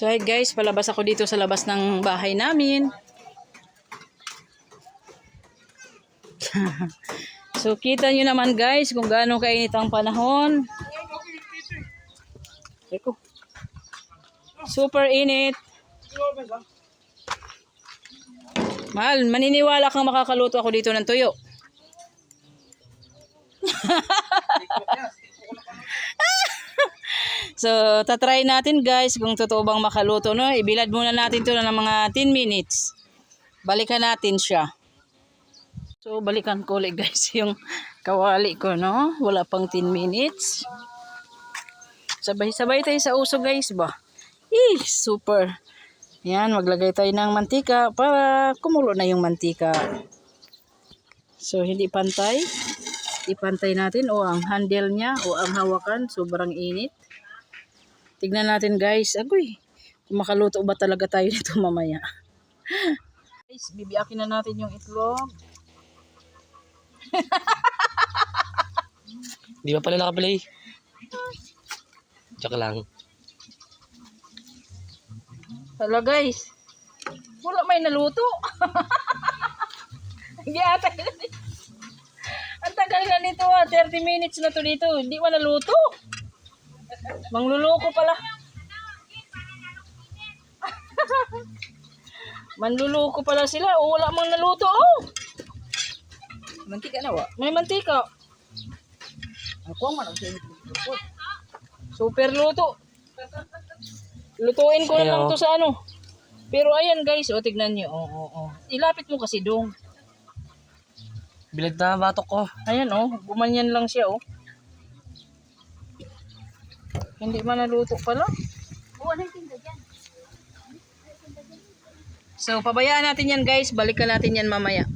So hi guys, palabas ako dito sa labas ng bahay namin. so kita nyo naman guys kung gaano kainit ang panahon. Eko. Super init. Mahal, maniniwala kang makakaluto ako dito ng tuyo. So, tatry natin guys kung totoo bang makaluto. No? Ibilad muna natin to ng mga 10 minutes. Balikan natin siya. So, balikan ko ulit guys yung kawali ko. No? Wala pang 10 minutes. Sabay-sabay tayo sa uso guys ba? Eh, super. Yan, maglagay tayo ng mantika para kumulo na yung mantika. So, hindi pantay. Ipantay natin o ang handle niya o ang hawakan. Sobrang init. Tignan natin guys. Agoy, kung makaluto ba talaga tayo nito mamaya. guys, bibiyakin na natin yung itlog. Di ba pala nakaplay? Joke lang. Hala guys. Wala may naluto. Na nito. Ang tagal na nito ah. 30 minutes na to dito. Hindi pa naluto. Mangluloko pala. Manluloko pala sila. O wala mang naluto. Oh. Mantika na wa? May mantika. Ako man ang. Super luto. Lutuin ko na lang to sa ano. Pero ayan guys, o tignan niyo. Oo, oo, oo. Ilapit mo kasi dong. Bilad na batok ko. Ayan oh, gumanyan lang siya oh. Hindi man naluto pala. So, pabayaan natin yan guys. Balikan natin yan mamaya.